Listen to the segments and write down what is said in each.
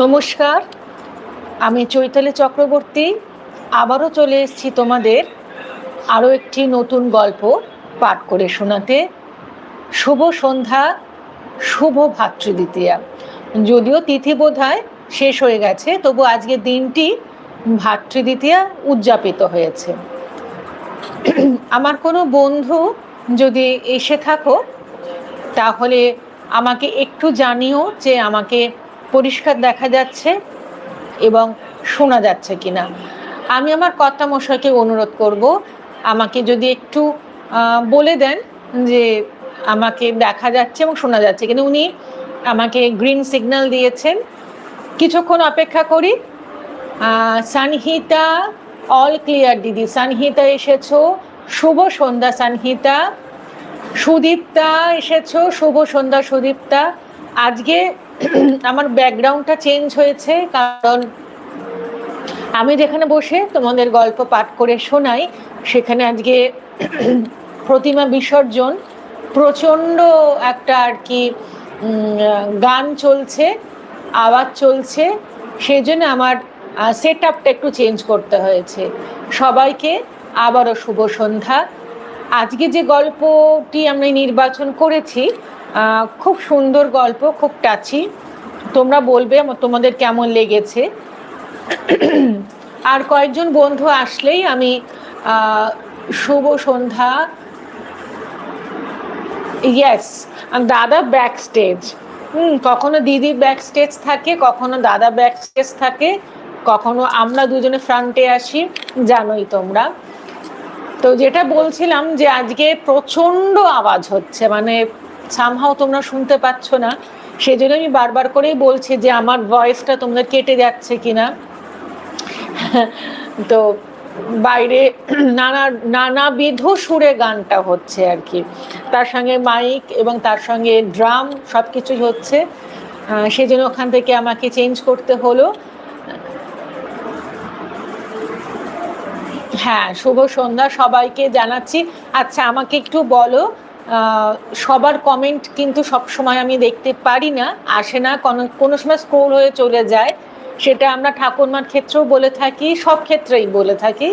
নমস্কার, আমি চৈতালি চক্রবর্তী। আবারও চলে এসেছি তোমাদের আরও একটি নতুন গল্প পাঠ করে শোনাতে। শুভ সন্ধ্যা, শুভ ভাতৃদ্বিতীয়া। যদিও তিথি বোধহয় শেষ হয়ে গেছে, তবু আজকের দিনটি ভাতৃদ্বিতীয়া উদযাপিত হয়েছে। আমার কোনো বন্ধু যদি এসে থাকো, তাহলে আমাকে একটু জানিও যে আমাকে পরিষ্কার দেখা যাচ্ছে এবং শোনা যাচ্ছে কিনা। আমি আমার কর্তামশাইকে অনুরোধ করব, আমাকে যদি একটু বলে দেন যে আমাকে দেখা যাচ্ছে এবং শোনা যাচ্ছে কিন্তু উনি আমাকে গ্রিন সিগন্যাল দিয়েছেন। কিছুক্ষণ অপেক্ষা করি। সানহিতা, অল ক্লিয়ার দিদি, সানহিতা এসেছ, শুভ সন্ধ্যা সানহিতা। সুদীপ্তা এসেছ, শুভ সন্ধ্যা সুদীপ্তা। আজকে আমার ব্যাকগ্রাউন্ডটা চেঞ্জ হয়েছে, কারণ আমি যেখানে বসে তোমাদের গল্প পাঠ করে শোনাই, সেখানে আজকে প্রতিমা বিসর্জন, প্রচণ্ড একটা আর কি গান চলছে, আওয়াজ চলছে সেই জন্য আমার সেট আপটা একটু চেঞ্জ করতে হয়েছে। সবাইকে আবারও শুভ সন্ধ্যা। আজকে যে গল্পটি আমরা নির্বাচন করেছি খুব সুন্দর গল্প, খুব টাচি তোমরা বলবে তোমাদের কেমন লেগেছে। আর কয়েকজন বন্ধু আসলেই আমি শুভ সন্ধ্যা। ইয়েস দাদা ব্যাক স্টেজ হুম, কখনো দিদি ব্যাক স্টেজ থাকে, কখনো দাদা ব্যাক স্টেজ থাকে, কখনো আমরা দুজনে ফ্রন্টে আসি, জানোই তোমরা। তো যেটা বলছিলাম যে আজকে প্রচণ্ড আওয়াজ হচ্ছে মানে সামহাও তোমরা শুনতে পাচ্ছ না। সেই জন্য আমি বারবার করেই বলছি যে আমার ভয়েসটা তোমরা কেটে যাচ্ছে কিনা। তো বাইরে নানা, নানাবিধ সুরে গানটা হচ্ছে আর কি। তার সঙ্গে মাইক এবং তার সঙ্গে ড্রাম সব কিছুই হচ্ছে। সেই জন্য ওখান থেকে আমাকে চেঞ্জ করতে হলো। হ্যাঁ শুভ সন্ধ্যা সবাইকে জানাচ্ছি। আচ্ছা আমাকে একটু বলো সবার কমেন্ট কিন্তু সব সময় আমি দেখতে পারি না, আসে না, কোনো সময় স্ক্রোল হয়ে চলে যায়। সেটা আমরা ঠাকুরমার ক্ষেত্রেও বলে থাকি, সব ক্ষেত্রেই বলে থাকি।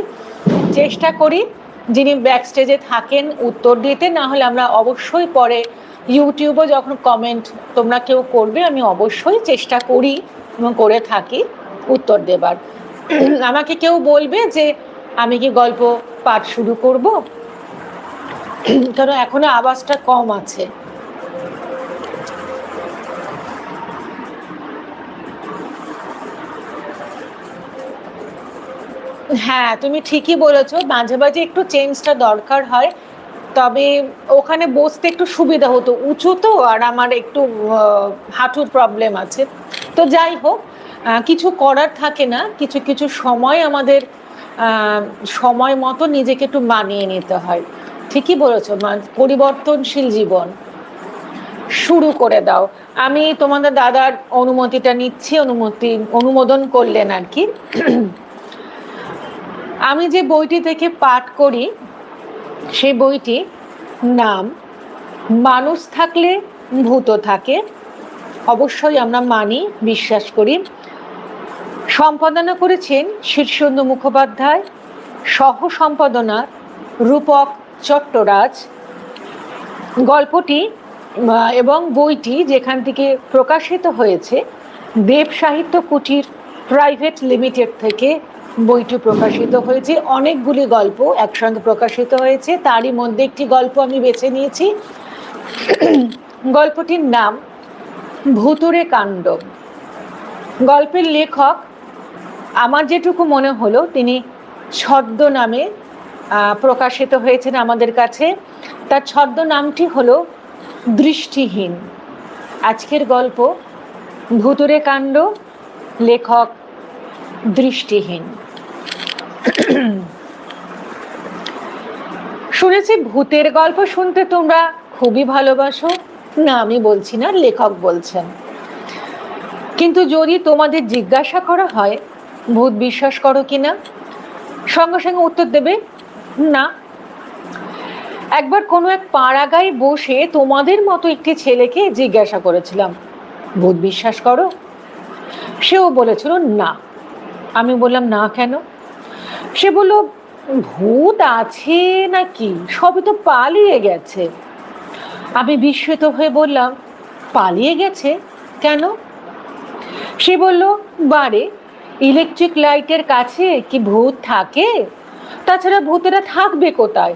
চেষ্টা করি যিনি ব্যাক স্টেজে থাকেন উত্তর দিতে, না হলে আমরা অবশ্যই পরে ইউটিউবে যখন কমেন্ট তোমরা কেউ করবে, আমি অবশ্যই চেষ্টা করি এবং করে থাকি উত্তর দেবার। আমাকে কেউ বলবে যে, আমি কি গল্প পাঠ শুরু করব? কারণ এখনও আওয়াজটা কম আছে। হ্যাঁ তুমি ঠিকই বলেছ, মাঝে মাঝে একটু চেঞ্জটা দরকার হয়। তবে ওখানে বসতে একটু সুবিধা হতো, উঁচু তো, আর আমার একটু হাঁটুর প্রবলেম আছে। তো যাই হোক কিছু করার থাকে না, কিছু কিছু সময় আমাদের সময় মতো নিজেকে একটু মানিয়ে নিতে হয়। ঠিকই বলেছ পরিবর্তনশীল জীবন। শুরু করে দাও। আমি তোমাদের দাদার অনুমতিটা নিচ্ছি, অনুমতি, অনুমোদন করলেন আর কি। আমি যে বইটি থেকে পাঠ করি, সেই বইটি নাম, মানুষ থাকলে ভূত থাকে। অবশ্যই আমরা মানি, বিশ্বাস করি। সম্পাদনা করেছেন শীর্ষেন্দু মুখোপাধ্যায় সহ সম্পাদনা রূপক চট্টরাজ গল্পটি এবং বইটি যেখান থেকে প্রকাশিত হয়েছে, দেব সাহিত্য কুটির প্রাইভেট লিমিটেড থেকে বইটি প্রকাশিত হয়েছে। অনেকগুলি গল্প একসঙ্গে প্রকাশিত হয়েছে। তারই মধ্যে একটি গল্প আমি বেছে নিয়েছি। গল্পটির নাম, ভুতুরে কাণ্ড গল্পের লেখক, আমার যেটুকু মনে হলো, তিনি ছদ্ম নামে প্রকাশিত হয়েছেন আমাদের কাছে। তার ছদ্ম নামটি হলো দৃষ্টিহীন। আজকের গল্প ভুতুরে কাণ্ড, লেখক দৃষ্টিহীন। শুনেছি ভূতের গল্প শুনতে তোমরা খুবই ভালোবাসো। না, আমি বলছি না, লেখক বলছেন। কিন্তু যদি তোমাদের জিজ্ঞাসা করা হয়, ভূত বিশ্বাস করো কি না সঙ্গে সঙ্গে উত্তর দেবে না। একবার কোনো এক পাড়াগায় বসে তোমাদের মতো একটি ছেলেকে জিজ্ঞাসা করেছিলাম, ভূত বিশ্বাস করো? সেও বলেছিল, না। আমি বললাম, না কেন? সে বলল, ভূত আছে নাকি? সবই তো পালিয়ে গেছে। আমি বিস্মিত হয়ে বললাম, পালিয়ে গেছে? কেন? সে বলল, বারে, ইলেকট্রিক লাইটের কাছে কি ভূত থাকে? তাছাড়া ভূতেরা থাকবে কোথায়?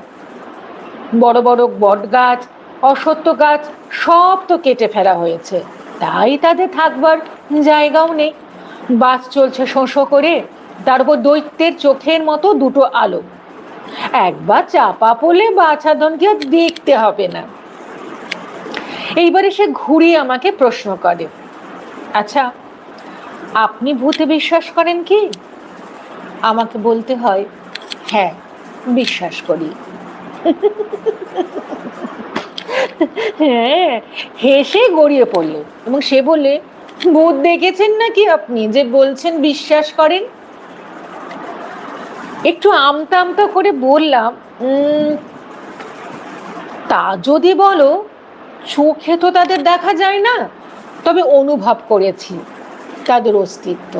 বড় বড় বট গাছ, অসত্য গাছ, সব তো কেটে ফেলা হয়েছে। তাই তাদের থাকবার জায়গাও নেই। বাস চলছে শোঁসো করে তার উপর দৈত্যের চোখের মতো দুটো আলো। একবার চাপা পড়লে বাছাধনকে আর দেখতে হবে না। এইবারে সে ঘুরিয়ে আমাকে প্রশ্ন করে আচ্ছা আপনি ভূতে বিশ্বাস করেন কি? আমাকে বলতে হয় হ্যাঁ বিশ্বাস করি। হ্যাঁ হেসে গড়িয়ে পড়লে। এবং সে বললে, ভূত দেখেছেন নাকি আপনি যে বলছেন বিশ্বাস করেন? একটু আমতা আমতা করে বললাম তা যদি বলো, চোখে তো তাদের দেখা যায় না। তবে অনুভব করেছি তাদের অস্তিত্ব।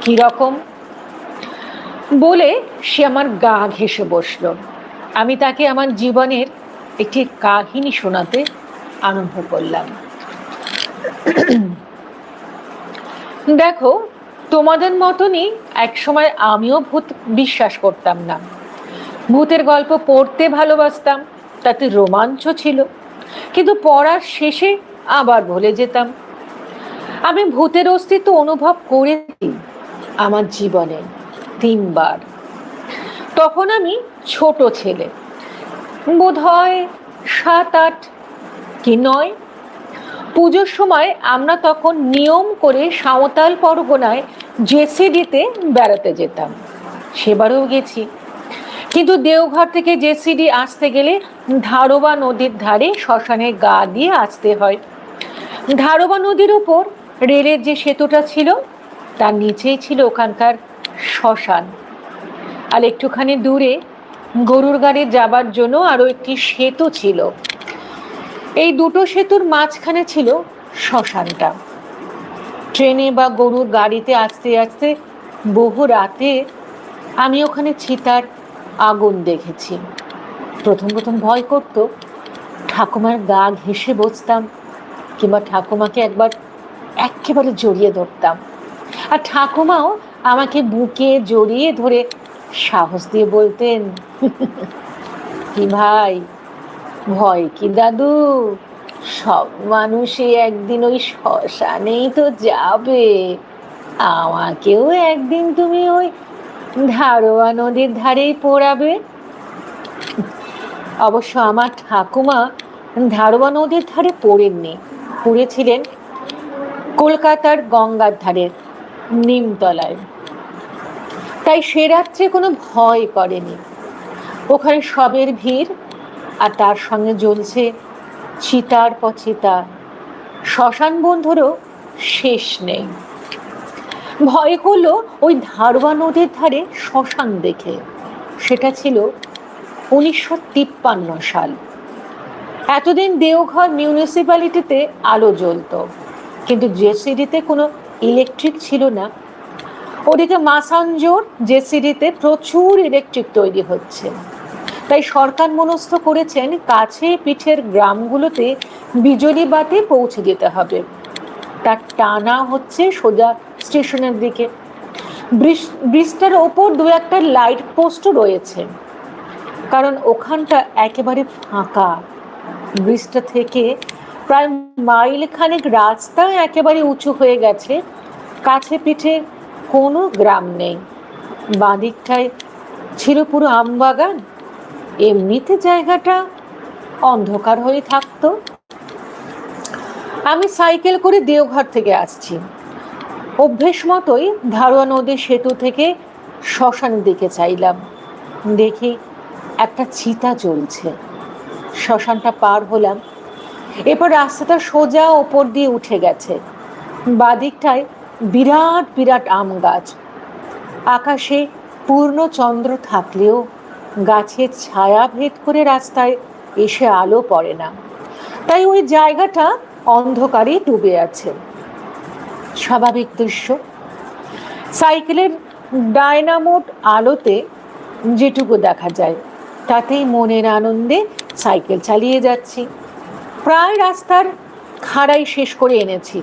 কীরকম বলে সে আমার গা ঘেসে বসল। আমি তাকে আমার জীবনের একটি কাহিনী শোনাতে আরম্ভ করলাম। দেখো, তোমাদের মতনই একসময় আমিও ভূত বিশ্বাস করতাম না। ভূতের গল্প পড়তে ভালোবাসতাম, তাতে রোমাঞ্চ ছিল। কিন্তু পড়ার শেষে আবার ভুলে যেতাম। আমি ভূতের অস্তিত্ব অনুভব করেছি আমার জীবনে। তিনবার। তখন আমি ছোট ছেলে। বোধ হয় সাত, আট কি নয়? পুজোর সময় আমরা তখন নিয়ম করে সাঁওতাল পরগনায় জেসিডিতে বেড়াতে যেতাম। সেবারও গেছি। কিন্তু দেওঘর থেকে জেসিডি আসতে গেলে ধারোবা নদীর ধারে শ্মশানে গা দিয়ে আসতে হয়। ধারোবা নদীর উপর রেলের যে সেতুটা ছিল, তার নিচেই ছিল ওখানকার শ্মশান। আর একটুখানি দূরে গরুর গাড়ি যাবার জন্য আরও একটি সেতু ছিল। এই দুটো সেতুর মাঝখানে ছিল শ্মশানটা। ট্রেনে বা গরুর গাড়িতে আসতে আসতে বহু রাতে আমি ওখানে চিতার আগুন দেখেছি। প্রথম প্রথম ভয় করত, ঠাকুমার গা ঘেঁষে বসতাম কিংবা ঠাকুমাকে একবার একেবারে জড়িয়ে ধরতাম। আর ঠাকুমাও আমাকে বুকে জড়িয়ে ধরে সাহস দিয়ে বলতেন, কি ভাই, ভয় কি দাদু? সব মানুষই একদিন ওই শ্মশানেই তো যাবে। আমাকেও একদিন তুমি ওই ধারোয়া নদীর ধারেই পড়াবে। অবশ্য আমার ঠাকুমা ধারোয়া নদীর ধারে পড়েননি, পড়েছিলেন কলকাতার গঙ্গার ধারে নিমতলায়। তাই সে রাত্রে কোনো ভয় করেনি। ওখানে সবের ভিড় আর তার সঙ্গে জ্বলছে চিতার পর চিতা শ্মশান বন্ধুরও শেষ নেই। ভয় করল ওই ধারওয়া নদীর ধারে শ্মশান দেখে। সেটা ছিল উনিশশো তিপ্পান্ন সাল। এতদিন দেওঘর মিউনিসিপ্যালিটিতে আলো জ্বলতো, কিন্তু জেসিডিতে কোনো ইলেকট্রিক ছিল না। ওদিকে মাসানজোর জেসিডিতে প্রচুর ইলেকট্রিক তৈরি হচ্ছে। তাই সরকার মনস্থ করেছেন কাছে পিঠের গ্রামগুলোতে বিজলি বাতি পৌঁছে দিতে হবে। তার টানা হচ্ছে সোজা স্টেশনের দিকে। ব্রিজ- ব্রিজটার ওপর দু একটা লাইট পোস্টও রয়েছে। কারণ ওখানটা একেবারে ফাঁকা। ব্রিজটা থেকে প্রায় মাইল খানেক রাস্তা একেবারে উঁচু হয়ে গেছে। কাছে পিঠে কোনো গ্রাম নেই। বাঁদিকটায় ছিল পুরো আমবাগান এমনিতে জায়গাটা অন্ধকার হয়ে থাকতো। আমি সাইকেল করে দেওঘর থেকে আসছি। অভ্যেস মতোই ধারোয়া নদীর সেতু থেকে শ্মশানের দিকে চাইলাম। দেখি একটা চিতা চলছে শ্মশানটা পার হলাম। এরপর রাস্তাটা সোজা ওপর দিয়ে উঠে গেছে। বাদিকটায় বিরাট বিরাট আম গাছ। আকাশে পূর্ণ চন্দ্র থাকলেও গাছের ছায়া ভেদ করে রাস্তায় এসে আলো পড়ে না। তাই ওই জায়গাটা অন্ধকারে ডুবে আছে। স্বাভাবিক দৃশ্য। সাইকেলের ডায়নামোট আলোতে যেটুকু দেখা যায়, তাতেই মনের আনন্দে সাইকেল চালিয়ে যাচ্ছি। প্রায় রাস্তার খাড়াই শেষ করে এনেছি।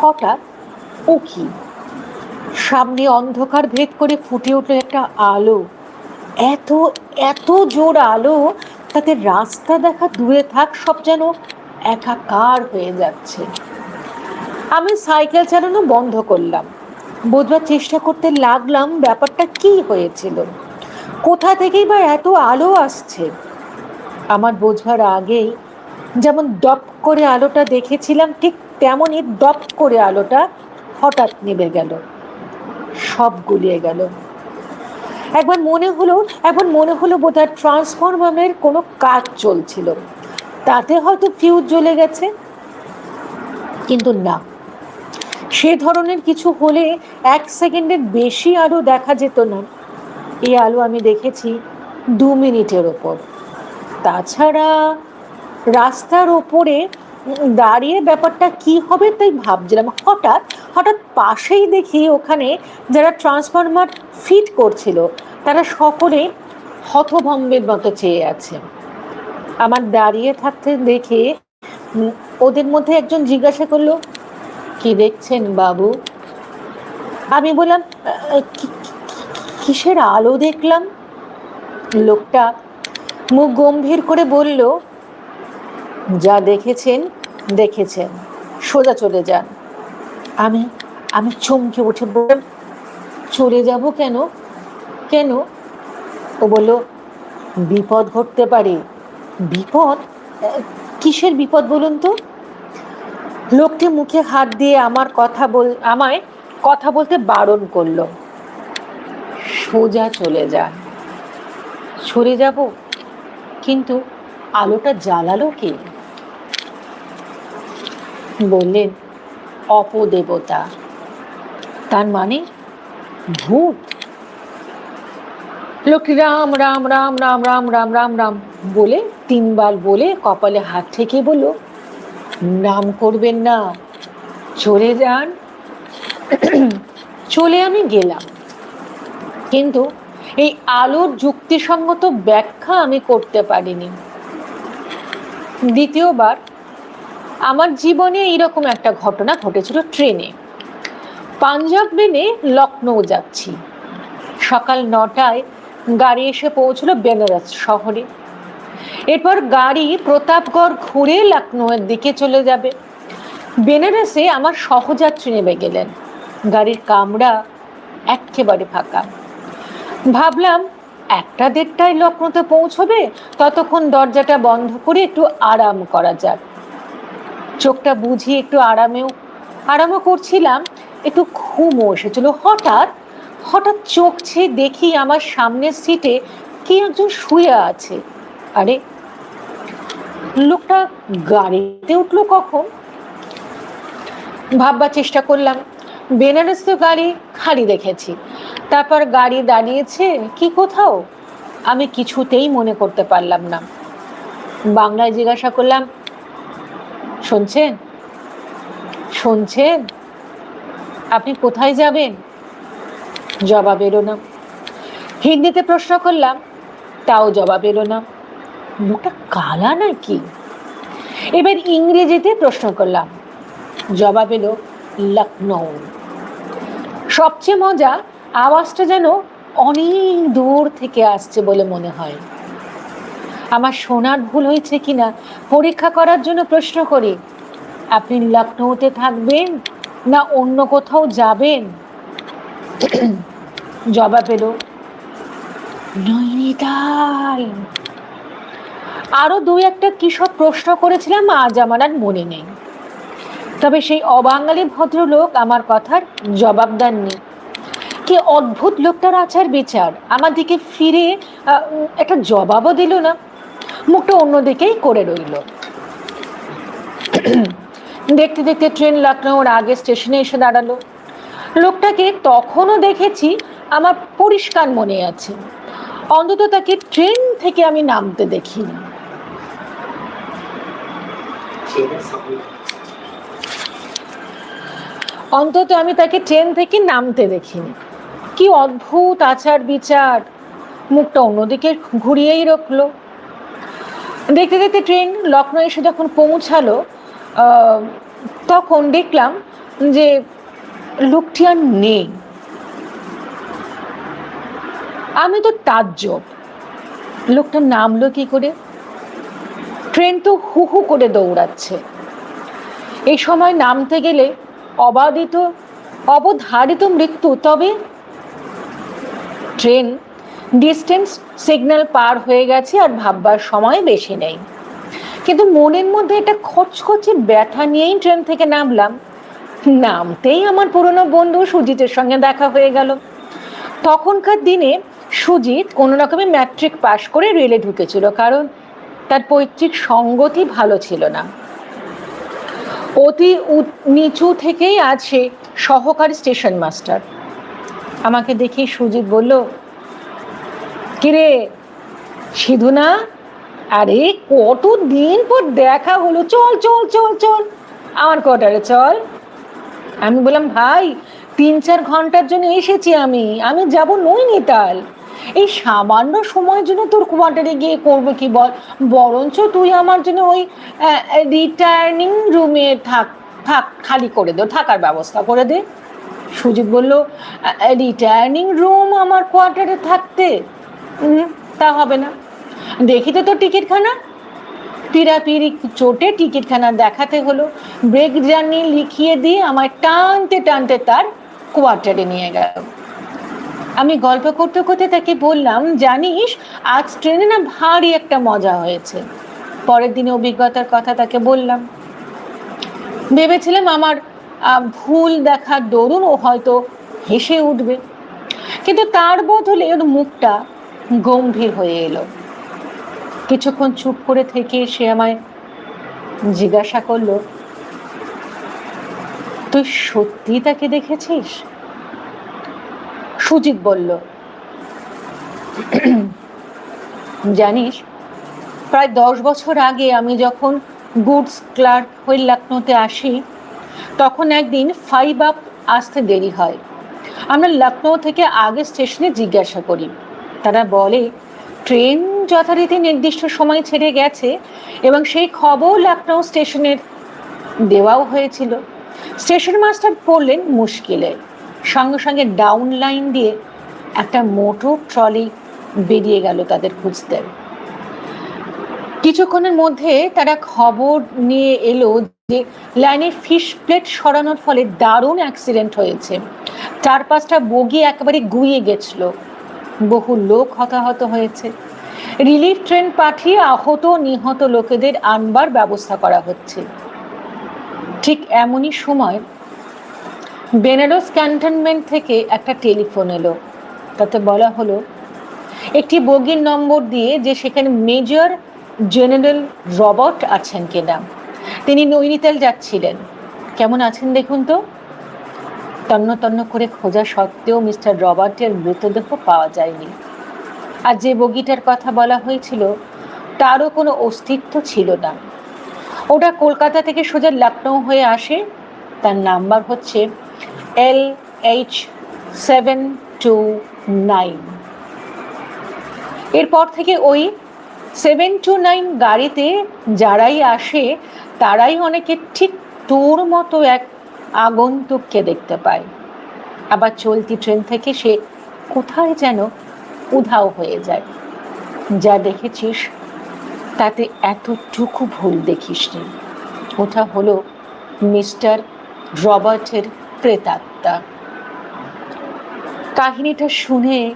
হঠাৎ ও কি? সামনে অন্ধকার ভেদ করে ফুটে উঠল একটা আলো। এত এত জোর আলো, তাতে রাস্তা দেখা দূরে থাক সব যেন একাকার হয়ে যাচ্ছে। আমি সাইকেল চালানো বন্ধ করলাম। বোধবার চেষ্টা করতে লাগলাম ব্যাপারটা কি হয়েছিল। কোথা থেকেই বা এত আলো আসছে? আমার বোঝবার আগেই যেমন দপ করে আলোটা দেখেছিলাম, ঠিক তেমনই দপ করে আলোটা হঠাৎ নেমে গেল। সব গুলিয়ে গেল। একবার মনে হলো, এখন মনে হলো বোধহয় ট্রান্সফরমারের কোনো কাজ চলছিল। তাতে হয়তো ফিউজ জ্বলে গেছে। কিন্তু না। সে ধরনের কিছু হলে এক সেকেন্ডের বেশি আলো দেখা যেত না। এই আলো আমি দেখেছি দু মিনিটের ওপর। তাছাড়া রাস্তার ওপরে দাঁড়িয়ে ব্যাপারটা কি হবে তাই ভাবছিলাম। হঠাৎ হঠাৎ পাশেই দেখি ওখানে যারা ট্রান্সফরমার ফিট করছিল, তারা সকলে হতভম্বের মতো চেয়ে আছে। আমার দাঁড়িয়ে থাকতে দেখে ওদের মধ্যে একজন জিজ্ঞাসা করল, কি দেখছেন বাবু? আমি বললাম কিসের আলো দেখলাম? লোকটা মুখ গম্ভীর করে বলল যা দেখেছেন দেখেছেন। সোজা চলে যান। আমি আমি চমকে উঠে বললাম, চলে যাব কেন? কেন? ও বলল, বিপদ ঘটতে পারে। বিপদ? কিসের বিপদ বলুন তো? লোকটি মুখে হাত দিয়ে আমার কথা বল, আমায় কথা বলতে বারণ করল। সোজা চলে যান। সরে যাব, কিন্তু আলোটা জ্বালালো কে? বললেন, অপদেবতা। তার মানে ভূত। লোকটি রাম রাম রাম রাম রাম রাম রাম রাম বলে তিনবার বলে কপালে হাত থেকে বলল, নাম করবেন না। চলে যান। চলে আমি গেলাম। কিন্তু এই আলোর যুক্তিসঙ্গত ব্যাখ্যা আমি করতে পারিনি। দ্বিতীয়বার আমার জীবনে এইরকম একটা ঘটনা ঘটেছিল ট্রেনে। পাঞ্জাব মেনে লখনৌ যাচ্ছি। সকাল নটায় গাড়ি এসে পৌঁছলো বেনারস শহরে। এরপর গাড়ি প্রতাপগড় ঘুরে লখনৌয়ের দিকে চলে যাবে। বেনারসে আমার সহযাত্রী নেমে গেলেন। গাড়ির কামরা একেবারে ফাঁকা। ভাবলাম, একটা দেড়টায় লখনৌতে পৌঁছবে, ততক্ষণ দরজাটা বন্ধ করে একটু আরাম করা যাক। চোখটা বুঝিয়ে একটু আরামেও, আরামও করছিলাম, একটু ঘুমও এসেছিল। হঠাৎ হঠাৎ চোখ ছেয়ে দেখি আমার সামনের সিটে কে একজন শুয়ে আছে। আরে, লোকটা গাড়িতে উঠল কখন? ভাববার চেষ্টা করলাম। বেনারস তো গাড়ি খালি দেখেছি। তারপর গাড়ি দাঁড়িয়েছে কি কোথাও? আমি কিছুতেই মনে করতে পারলাম না। বাংলায় জিজ্ঞাসা করলাম শুনছেন? শুনছেন? আপনি কোথায় যাবেন? জবাব এলো না। হিন্দিতে প্রশ্ন করলাম, তাও জবাব এলো না। মুখটা কালা নাকি? এবার ইংরেজিতে প্রশ্ন করলাম, জবাব এলো লখনৌ সবচেয়ে মজা, আওয়াজটা যেন অনেক দূর থেকে আসছে বলে মনে হয়। আমার শোনার ভুল হয়েছে কিনা? পরীক্ষা করার জন্য প্রশ্ন করি। আপনি লখনৌতে থাকবেন না অন্য কোথাও যাবেন? জবাব এলো, নৈনিতাল। আরও দুই একটা কিসব প্রশ্ন করেছিলাম, আজ আমার আর মনে নেই। তবে সেই অবাঙালি ভদ্রলোক আমার কথার জবাব দেননি। কি অদ্ভুত লোকটার আচার বিচার আমার দিকে ফিরে একটা জবাবও দিল না। মুখটা অন্যদিকেই করে রইল। দেখতে দেখতে ট্রেন লখনৌর আগে স্টেশনে এসে দাঁড়াল। লোকটাকে তখনও দেখেছি আমার পরিষ্কার মনে আছে। অন্তত তাকে ট্রেন থেকে আমি নামতে দেখিনি। অন্তত আমি তাকে ট্রেন থেকে নামতে দেখিনি। কি অদ্ভুত আচার বিচার মুখটা অন্যদিকে ঘুরিয়েই রাখল দেখতে দেখতে ট্রেন লখনৌ এসে যখন পৌঁছালো তখন দেখলাম যে লোকটি আর নেই। আমি তো তাজ্জব। লোকটা নামলো কি করে? ট্রেন তো হু হু করে দৌড়াচ্ছে। এই সময় নামতে গেলে অবাধিত, অবধারিত মৃত্যু, তবে ট্রেন ডিস্টেন্স সিগন্যাল পার হয়ে গেছে আর ভাববার সময় বেশি নেই। কিন্তু মনের মধ্যে একটা খচখচে ব্যথা নিয়েই ট্রেন থেকে নামলাম। নামতেই আমার পুরনো বন্ধু সুজিতের সঙ্গে দেখা হয়ে গেল। তখনকার দিনে সুজিত কোনো রকমে ম্যাট্রিক পাশ করে রেলে ঢুকেছিল, কারণ তার পৈতৃক সঙ্গতি ভালো ছিল না। অতি নিচু থেকেই আছে সহকারী স্টেশন মাস্টার আমাকে দেখে সুজিত বলল কিরে? সিধু না আরে কত দিন পর দেখা হলো? চল চল চল চল। আমার কোয়ার্টারে চল। আমি বললাম, ভাই, তিন, চার ঘণ্টার জন্য এসেছি আমি। আমি যাব নৈনিতাল। এই সামান্য সময়ের জন্য তোর কোয়ার্টারে গিয়ে করব কি বল? বরঞ্চ তুই আমার জন্য ওই রিটার্নিং রুমে থাক থাক, খালি করে দে। থাকার ব্যবস্থা করে দে। সুজিত বলল রিটার্নিং রুম আমার কোয়ার্টারে থাকতে তা হবে না। দেখি তো তোর টিকিটখানা। পিড়াপিড়ি চোটে টিকিটখানা দেখাতে হলো। ব্রেক জার্নি লিখিয়ে দিয়ে আমায় টানতে টানতে তার কোয়ার্টারে নিয়ে গেল। আমি গল্প করতে করতে তাকে বললাম, জানিস, আজ ট্রেনে না ভারী একটা মজা হয়েছে। পরের দিনে অভিজ্ঞতার কথা তাকে বললাম। ভেবেছিলাম আমার ভুল দেখার দরুন ও হয়তো হেসে উঠবে। কিন্তু তার বদলে ওর মুখটা গম্ভীর হয়ে এলো। কিছুক্ষণ চুপ করে থেকে সে আমায় জিজ্ঞাসা করল, তুই সত্যি তাকে দেখেছিস? সুজিত বলল, জানিস, প্রায় দশ বছর আগে আমি যখন গুডস ক্লার্ক হয়ে লখনৌতে আসি, তখন একদিন ফাইভ আপ আসতে দেরি হয়। আমরা লখনৌ থেকে আগে স্টেশনে জিজ্ঞাসা করি। তারা বলে, ট্রেন যথারীতি নির্দিষ্ট সময় ছেড়ে গেছে এবং সেই খবর লখনৌ স্টেশনের দেওয়াও হয়েছিল। স্টেশন মাস্টার পড়লেন মুশকিলে। সঙ্গে সঙ্গে ডাউন লাইন দিয়ে একটা মোটর ট্রলি বেরিয়ে গেল তাদের খুঁজতে। কিছুক্ষণের মধ্যে তারা খবর নিয়ে এলো যে লাইনের ফিশ প্লেট সরানোর ফলে দারুণ অ্যাক্সিডেন্ট হয়েছে। চার পাঁচটা বগি একেবারে গুইয়ে গেছিল। বহু লোক হতাহত হয়েছে। রিলিফ ট্রেন পাঠিয়ে আহত নিহত লোকেদের আনবার ব্যবস্থা করা হচ্ছে। ঠিক এমনই সময় বেনারস ক্যান্টনমেন্ট থেকে একটা টেলিফোন এলো। তাতে বলা হলো, একটি বগির নম্বর দিয়ে যে সেখানে মেজর জেনারেল রবার্ট আছেন কিনা। তিনি নৈনিতাল যাচ্ছিলেন। কেমন আছেন দেখুন তো? তন্ন তন্ন করে খোঁজা সত্ত্বেও মিস্টার রবার্টের মৃতদেহ পাওয়া যায়নি। আর যে বগিটার কথা বলা হয়েছিল, তারও কোনো অস্তিত্ব ছিল না। ওটা কলকাতা থেকে সোজা লখনৌ হয়ে আসে। তার নাম্বার হচ্ছে L H seven two nine. এরপর থেকে ওই সেভেন টু নাইন গাড়িতে যারাই আসে, তারাই অনেকে ঠিক তোর মতো এক আগন্তুককে দেখতে পায়। আবার চলতি ট্রেন থেকে সে কোথায় যেন উধাও হয়ে যায়। যা দেখেছিস, তাতে এতটুকু ভুল দেখিসনি। ওটা হলো মিস্টার রবার্টের প্রেতাত্মা। কাহিনীটা শুনে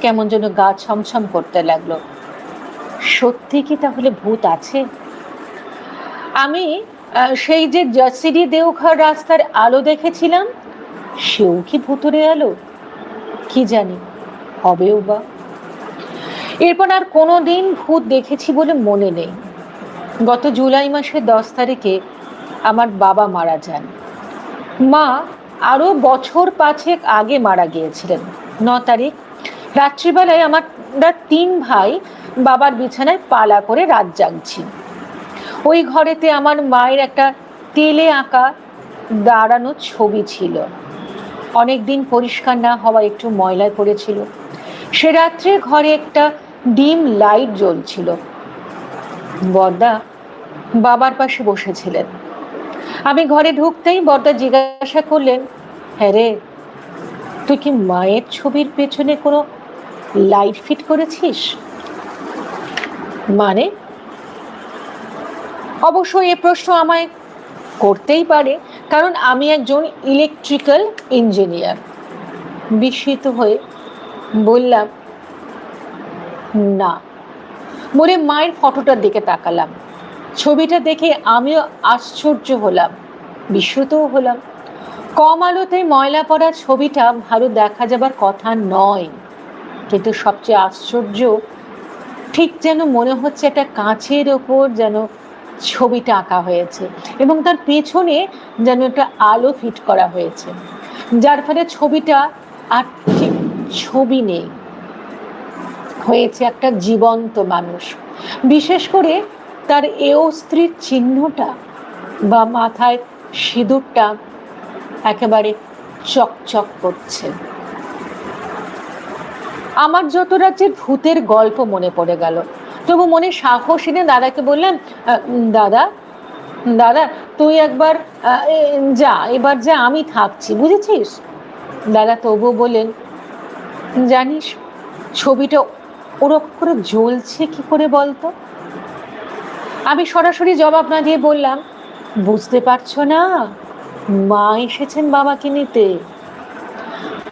কেমন যেন গা ছমছম করতে লাগল। সত্যি কি তাহলে ভূত আছে? আমি সেই যে জার্সিডি দেওঘর রাস্তার আলো দেখেছিলাম, সেও কি ভুতুরে আলো? কি জানি, হবেও বা। এরপর আর কোনো দিন ভূত দেখেছি বলে মনে নেই। গত জুলাই মাসের দশ তারিখে আমার বাবা মারা যান। মা আরও বছর পাঁচেক আগে মারা গিয়েছিলেন, ন তারিখ। রাত্রিবেলায় আমার তিন ভাই বাবার বিছানায় পালা করে রাত জাগছি। ওই ঘরেতে আমার মায়ের একটা তেলে আঁকা দাঁড়ানো ছবি ছিল। অনেক দিন পরিষ্কার না হওয়া একটু ময়লায় পড়েছিল। সে রাত্রে ঘরে একটা ডিম লাইট জ্বলছিল। বর্দা বাবার পাশে বসেছিলেন। আমি ঘরে ঢুকতেই বর্দা জিজ্ঞাসা করলেন হ্যাঁ রে, তুই কি মায়ের ছবির পেছনে কোনো লাইট ফিট করেছিস? মানে? অবশ্য এ প্রশ্ন আমায় করতেই পারে, কারণ আমি একজন ইলেকট্রিক্যাল ইঞ্জিনিয়ার বিস্মিত হয়ে বললাম, না। বলে মায়ের ফটোটার দিকে তাকালাম। ছবিটা দেখে আমিও আশ্চর্য হলাম, বিস্মিতও হলাম। কম আলোতে ময়লা পড়া ছবিটা ভালো দেখা যাবার কথা নয়, কিন্তু সবচেয়ে আশ্চর্য, ঠিক যেন মনে হচ্ছে একটা কাঁচের ওপর যেন ছবিটা আঁকা হয়েছে এবং তার পেছনে যেন একটা আলো ফিট করা হয়েছে। যার ফলে ছবিটা আর ঠিক ছবি নেই। হয়েছে একটা জীবন্ত মানুষ। বিশেষ করে তার এও স্ত্রীর চিহ্নটা বা মাথায় সিঁদুরটা একেবারে চকচক করছে। আমার যত রাজ্যের ভূতের গল্প মনে পড়ে গেল। তবু মনে সাহস এনে দাদাকে বললাম দাদা দাদা, তুই একবার যা, এবার যা, আমি থাকছি, বুঝেছিস? দাদা তবু বলেন জানিস, ছবিটা ওরকম করে জ্বলছে কি করে বলতো? আমি সরাসরি জবাব না দিয়ে বললাম, বুঝতে পারছ না, মা এসেছেন বাবাকে নিতে।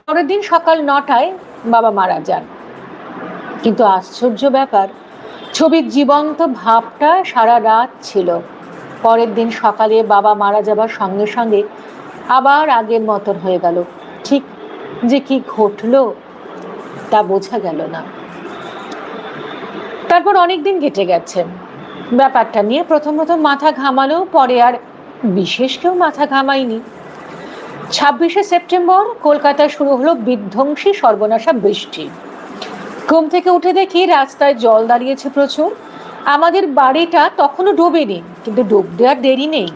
পরের দিন সকাল নটায় বাবা মারা যান। কিন্তু আশ্চর্য ব্যাপার ছবির জীবন্ত ভাবটা সারা রাত ছিল। পরের দিন সকালে বাবা মারা যাবার সঙ্গে সঙ্গে আবার আগের মতন হয়ে গেল। ঠিক যে কি ঘটলো তা বোঝা গেল না। তারপর অনেক দিন কেটে গেছে। ব্যাপারটা নিয়ে প্রথম প্রথম মাথা ঘামালো, পরে আর বিশেষ কেউ মাথা ঘামায়নি। ছাব্বিশে সেপ্টেম্বর কলকাতায় শুরু হলো বিধ্বংসী সর্বনাশা বৃষ্টি। ঘুম থেকে উঠে দেখি রাস্তায় জল দাঁড়িয়েছে প্রচুর। আমাদের বাড়িটা তখনও ডোবেনি, কিন্তু ডুব দেওয়ার দেরি নেই।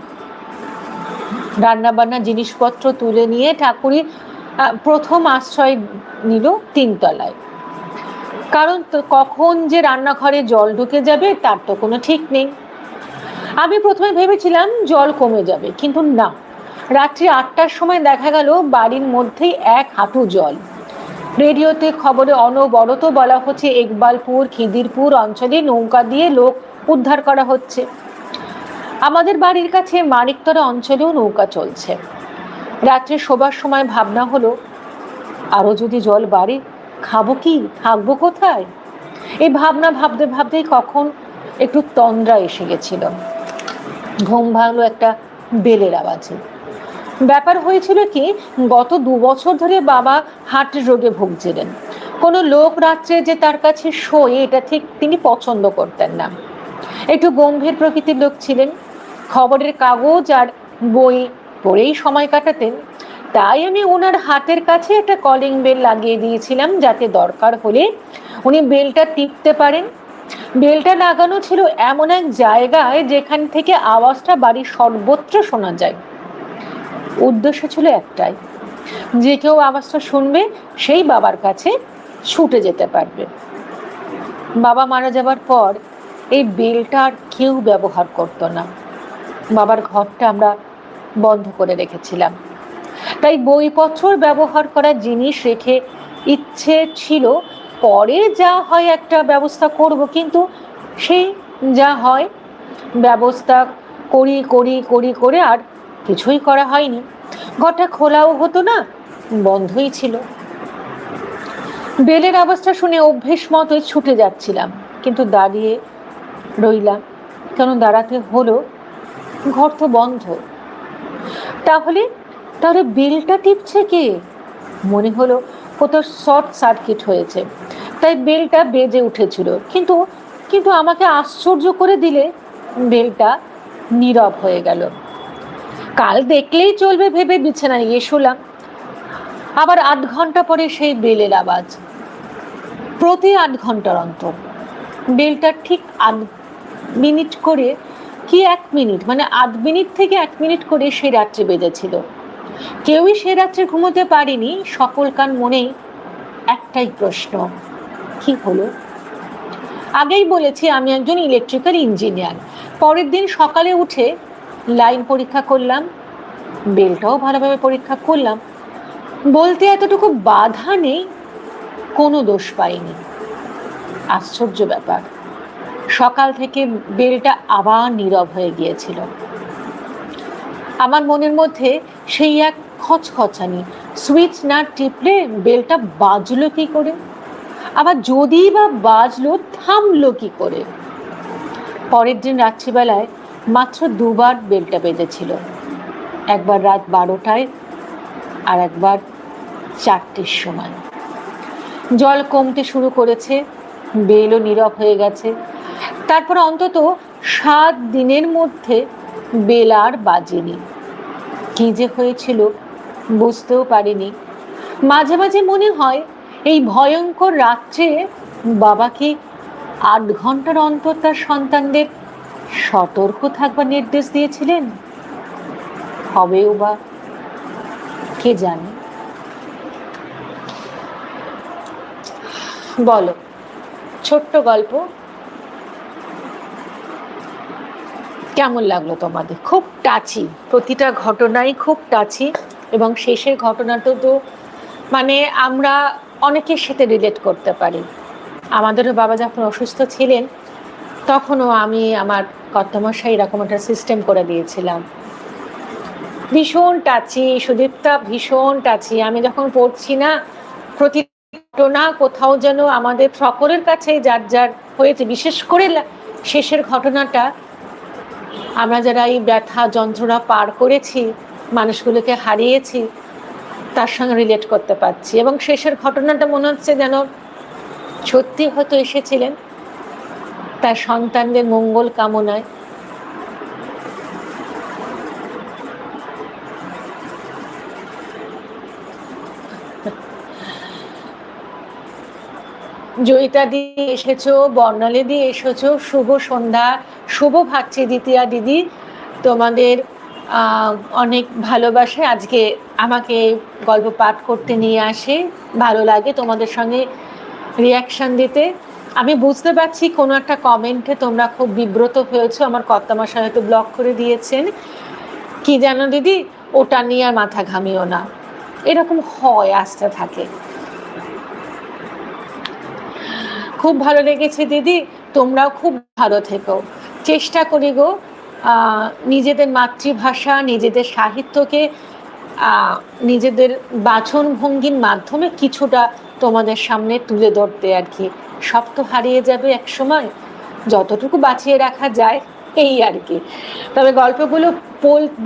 রান্নাবান্না জিনিসপত্র তুলে নিয়ে ঠাকুরই প্রথম আশ্রয় নিল তিনতলায়। কারণ কখন যে রান্নাঘরে জল ঢুকে যাবে তার তো কোনো ঠিক নেই। আমি প্রথমে ভেবেছিলাম জল কমে যাবে, কিন্তু না। রাত্রি আটটার সময় দেখা গেল বাড়ির মধ্যেই এক হাঁটু জল। রেডিওতে খবরে অনবরত বলা হচ্ছে, ইকবালপুর, খিদিরপুর অঞ্চলে নৌকা দিয়ে লোক উদ্ধার করা হচ্ছে। আমাদের বাড়ির কাছে মানিকতলা অঞ্চলেও নৌকা চলছে। রাত্রে শোবার সময় ভাবনা হলো আরও যদি জল বাড়ে, খাব কি? থাকব কোথায়? এই ভাবনা ভাবতে ভাবতেই কখন একটু তন্দ্রা এসে গেছিল। ঘুম ভাঙলো একটা বেলের আওয়াজে। ব্যাপার হয়েছিল কি, গত দু বছর ধরে বাবা হার্টের রোগে ভুগছিলেন। কোনো লোক রাত্রে যে তার কাছে শোয়, এটা ঠিক তিনি পছন্দ করতেন না। একটু গম্ভীর প্রকৃতির লোক ছিলেন। খবরের কাগজ আর বই পড়েই সময় কাটাতেন। তাই আমি ওনার হাতের কাছে একটা কলিং বেল লাগিয়ে দিয়েছিলাম, যাতে দরকার হলে উনি বেলটা টিপতে পারেন। বেলটা লাগানো ছিল এমন এক জায়গায় যেখান থেকে আওয়াজটা বাড়ির সর্বত্র শোনা যায়। উদ্দেশ্য ছিল একটাই, যে কেউ আওয়াজটা শুনবে, সেই বাবার কাছে ছুটে যেতে পারবে। বাবা মারা যাবার পর এই বেলটা আর কেউ ব্যবহার করতো না। বাবার ঘরটা আমরা বন্ধ করে রেখেছিলাম। তাই বইপত্রর ব্যবহার করা জিনিস রেখে ইচ্ছে ছিল, পরে যা হয় একটা ব্যবস্থা করব, কিন্তু সেই যা হয়, ব্যবস্থা করি করি করি, করে আর কিছুই করা হয়নি। ঘরটা খোলাও হতো না, বন্ধই ছিল। বেলের আওয়াজটা শুনে অভ্যেস মতোই ছুটে যাচ্ছিলাম, কিন্তু দাঁড়িয়ে রইলাম। কেন দাঁড়াতে হলো? ঘর তো বন্ধ। তাহলে তাহলে বেলটা টিপছে কে? মনে হলো কোথাও শর্ট সার্কিট হয়েছে। তাই বেলটা বেজে উঠেছিল। কিন্তু কিন্তু আমাকে আশ্চর্য করে দিলে বেলটা নীরব হয়ে গেল। কাল দেখলেই চলবে ভেবে বিছানায় গিয়ে শুলাম। আবার আধ ঘণ্টা পরে সেই বেলের আওয়াজ। প্রতি আধ ঘণ্টার অন্তর। বেলটা ঠিক আধ মিনিট করে কি এক মিনিট? মানে আধ মিনিট থেকে এক মিনিট করে সেই রাত্রে বেজেছিল। কেউই সে রাত্রে ঘুমোতে পারিনি। সকল কান মনেই একটাই প্রশ্ন, কি হলো? আগেই বলেছি, আমি একজন ইলেকট্রিক্যাল ইঞ্জিনিয়ার পরের দিন সকালে উঠে লাইন পরীক্ষা করলাম, বেলটাও ভালোভাবে পরীক্ষা করলাম। বলতে এতটুকু বাধা নেই, কোনো দোষ পাইনি। আশ্চর্য ব্যাপার। সকাল থেকে বেলটা আবার নীরব হয়ে গিয়েছিল। আমার মনের মধ্যে সেই এক খচখচানি, সুইচ না টিপলে বেলটা বাজলো কি করে? আবার যদি বা বাজলো, থামলো কি করে? পরের দিন রাত্রিবেলায় মাত্র দুবার বেলটা বেজেছিল একবার রাত বারোটায় আর একবার চারটের সময়। জল কমতে শুরু করেছে, বেলও নীরব হয়ে গেছে। তারপর অন্তত সাত দিনের মধ্যে বেল আর বাজেনি। কী যে হয়েছিল বুঝতেও পারিনি। মাঝে মাঝে মনে হয় এই ভয়ঙ্কর রাত্রে বাবা কি আট ঘণ্টার অন্তর তার সন্তানদের সতর্ক থাকবার নির্দেশ দিয়েছিলেন? হবেও বা কে জানে? বলো, ছোট্ট গল্প। কেমন লাগল তোমাদের? খুব টাচি প্রতিটা ঘটনাই খুব টাচি এবং শেষের ঘটনাটা তো মানে আমরা অনেকের সাথে রিলেট করতে পারি। আমাদেরও বাবা যখন অসুস্থ ছিলেন তখনও আমি আমার কর্তমশাই এরকম একটা সিস্টেম করে দিয়েছিলাম। ভীষণ টাচি সুদীপ্তা ভীষণ টাচি আমি যখন পড়ছি না প্রতি ঘটনা কোথাও যেন আমাদের সকলের কাছে যার যার হয়েছে, বিশেষ করে শেষের ঘটনাটা, আমরা যারা এই ব্যথা যন্ত্রণা পার করেছি, মানুষগুলোকে হারিয়েছি, তার সঙ্গে রিলেট করতে পারছি। এবং শেষের ঘটনাটা মনে হচ্ছে যেন সত্যি হয়তো এসেছিলেন। তার সন্তানদের মঙ্গল কামনায়। জয়িতা দিয়ে এসেছ, বর্ণালী দিয়ে এসেছ, শুভ সন্ধ্যা, শুভ ভাবছি দ্বিতীয়া দিদি। তোমাদের অনেক ভালোবাসে। আজকে আমাকে গল্প পাঠ করতে নিয়ে আসে। ভালো লাগে তোমাদের সঙ্গে রিয়াকশান দিতে। আমি বুঝতে পারছি কোনো একটা কমেন্টে তোমরা খুব বিব্রত হয়েছো। আমার কর্তামশাই হয়তো ব্লক করে দিয়েছেন। কি জানো দিদি, ওটা নিয়ে আর মাথা ঘামিও না। এরকম হয় আসতে থাকে। খুব ভালো লেগেছে দিদি, তোমরাও খুব ভালো থেকো। চেষ্টা করি গো নিজেদের মাতৃভাষা, নিজেদের সাহিত্যকে নিজেদের বাচন ভঙ্গির মাধ্যমে কিছুটা তোমাদের সামনে তুলে ধরতে আর কি। সব তো হারিয়ে যাবে এক সময় যতটুকু বাঁচিয়ে রাখা যায়, এই আর কি। তবে গল্পগুলো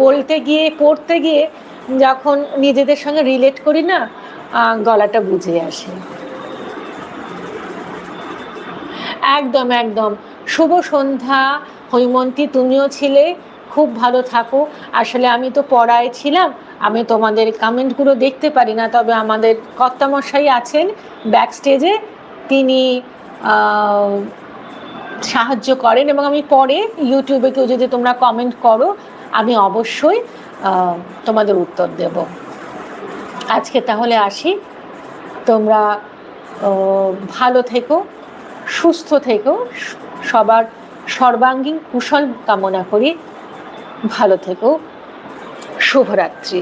বলতে গিয়ে, পড়তে গিয়ে যখন নিজেদের সঙ্গে রিলেট করি না গলাটা বুঝে আসে। একদম একদম। শুভ সন্ধ্যা, হৈমন্তী, তুমিও ছিলে। খুব ভালো থাকো। আসলে আমি তো পড়ায় ছিলাম আমি তোমাদের কমেন্টগুলো দেখতে পারি না, তবে আমাদের কর্তামশাই আছেন ব্যাক স্টেজে তিনি সাহায্য করেন এবং আমি পরে ইউটিউবে কেউ যদি তোমরা কমেন্ট করো, আমি অবশ্যই তোমাদের উত্তর দেব। আজকে তাহলে আসি। তোমরা ভালো থেকো, সুস্থ থেকো, সবার সর্বাঙ্গীন কুশল কামনা করি। ভালো থেকো। শুভরাত্রি।